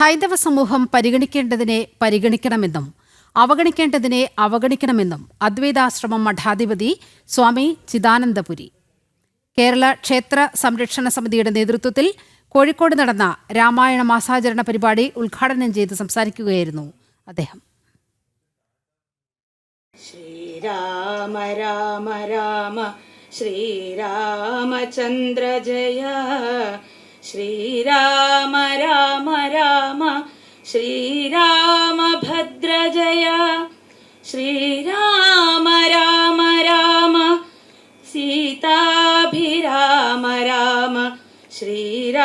ഹൈന്ദവ സമൂഹം പരിഗണിക്കേണ്ടതിനെ പരിഗണിക്കണമെന്നും അവഗണിക്കേണ്ടതിനെ അവഗണിക്കണമെന്നും അദ്വൈതാശ്രമം മഠാധിപതി സ്വാമി ചിദാനന്ദപുരി. കേരള ക്ഷേത്ര സംരക്ഷണ സമിതിയുടെ നേതൃത്വത്തിൽ കോഴിക്കോട് നടന്ന രാമായണ മാസാചരണ പരിപാടി ഉദ്ഘാടനം ചെയ്ത് സംസാരിക്കുകയായിരുന്നു അദ്ദേഹം. ശ്രീരാമ രാമ രാമ ശ്രീരാമചന്ദ്ര ജയ ശ്രീരാമ രാമ രാമ ശ്രീരാമഭദ്ര ജയ ശ്രീരാമ രാമ രാമ സീതാഭിരാമ രാമ ശ്രീരാമ രാമ രാമ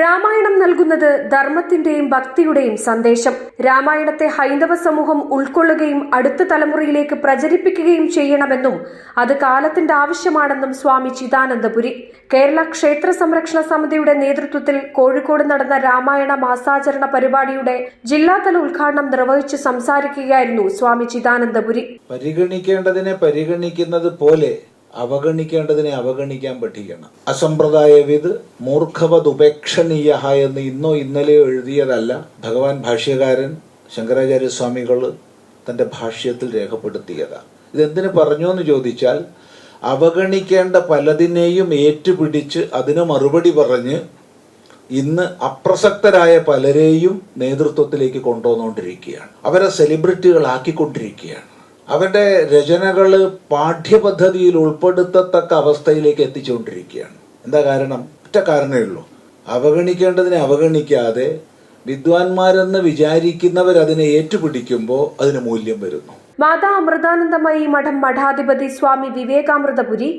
രാമായണം നൽകുന്നത് ധർമ്മത്തിന്റെയും ഭക്തിയുടെയും സന്ദേശം. രാമായണത്തെ ഹൈന്ദവ സമൂഹം ഉൾക്കൊള്ളുകയും അടുത്ത തലമുറയിലേക്ക് പ്രചരിപ്പിക്കുകയും ചെയ്യണമെന്നും അത് കാലത്തിന്റെ ആവശ്യമാണെന്നും സ്വാമി ചിദാനന്ദപുരി. കേരള ക്ഷേത്ര സംരക്ഷണ സമിതിയുടെ നേതൃത്വത്തിൽ കോഴിക്കോട് നടന്ന രാമായണ മാസാചരണ പരിപാടിയുടെ ജില്ലാതല ഉദ്ഘാടനം നിർവഹിച്ച് സംസാരിക്കുകയായിരുന്നു സ്വാമി ചിദാനന്ദപുരി. പരിഗണിക്കേണ്ടതിനെ പരിഗണിക്കുന്നത് പോലെ അവഗണിക്കേണ്ടതിനെ അവഗണിക്കാൻ പഠിക്കണം. അസമ്പ്രദായവിത് മൂർഖവത് ഉപേക്ഷണീയ എന്ന് ഇന്നോ ഇന്നലെയോ എഴുതിയതല്ല. ഭഗവാൻ ഭാഷ്യകാരൻ ശങ്കരാചാര്യ സ്വാമികൾ തന്റെ ഭാഷ്യത്തിൽ രേഖപ്പെടുത്തിയതാണ് ഇതെന്തിനു പറഞ്ഞു എന്ന് ചോദിച്ചാൽ അവഗണിക്കേണ്ട പലതിനെയും ഏറ്റുപിടിച്ച് അതിന് മറുപടി പറഞ്ഞ് ഇന്ന് അപ്രസക്തരായ പലരെയും നേതൃത്വത്തിലേക്ക് കൊണ്ടുവന്നുകൊണ്ടിരിക്കുകയാണ് അവരെ സെലിബ്രിറ്റികളാക്കിക്കൊണ്ടിരിക്കുകയാണ്. അവരുടെ രചനകൾ പാഠ്യപദ്ധതിയിൽ ഉൾപ്പെടുത്തത്തക്ക അവസ്ഥയിലേക്ക് എത്തിച്ചുകൊണ്ടിരിക്കുകയാണ്. എന്താ കാരണം? ഒറ്റ കാരണമേ ഉള്ളൂ. അവഗണിക്കേണ്ടതിനെ അവഗണിക്കാതെ വിദ്വാൻമാരെന്ന് വിചാരിക്കുന്നവർ അതിനെ ഏറ്റുപിടിക്കുമ്പോൾ അതിന് മൂല്യം വരുന്നു. മാതാ അമൃതാനന്ദമയി മഠം മഠാധിപതി സ്വാമി വിവേകാമൃതപുരി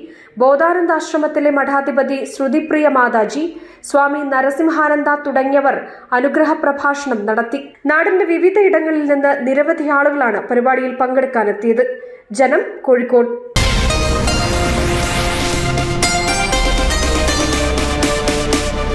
ബോധാനന്ദാശ്രമത്തിലെ മഠാധിപതി ശ്രുതിപ്രിയ മാതാജി സ്വാമി നരസിംഹാനന്ദ തുടങ്ങിയവർ അനുഗ്രഹ പ്രഭാഷണം നടത്തി. നാടിന്റെ വിവിധ ഇടങ്ങളിൽ നിന്ന് നിരവധി ആളുകളാണ് പരിപാടിയിൽ പങ്കെടുക്കാനെത്തിയത്. ജനം കോഴിക്കോട്.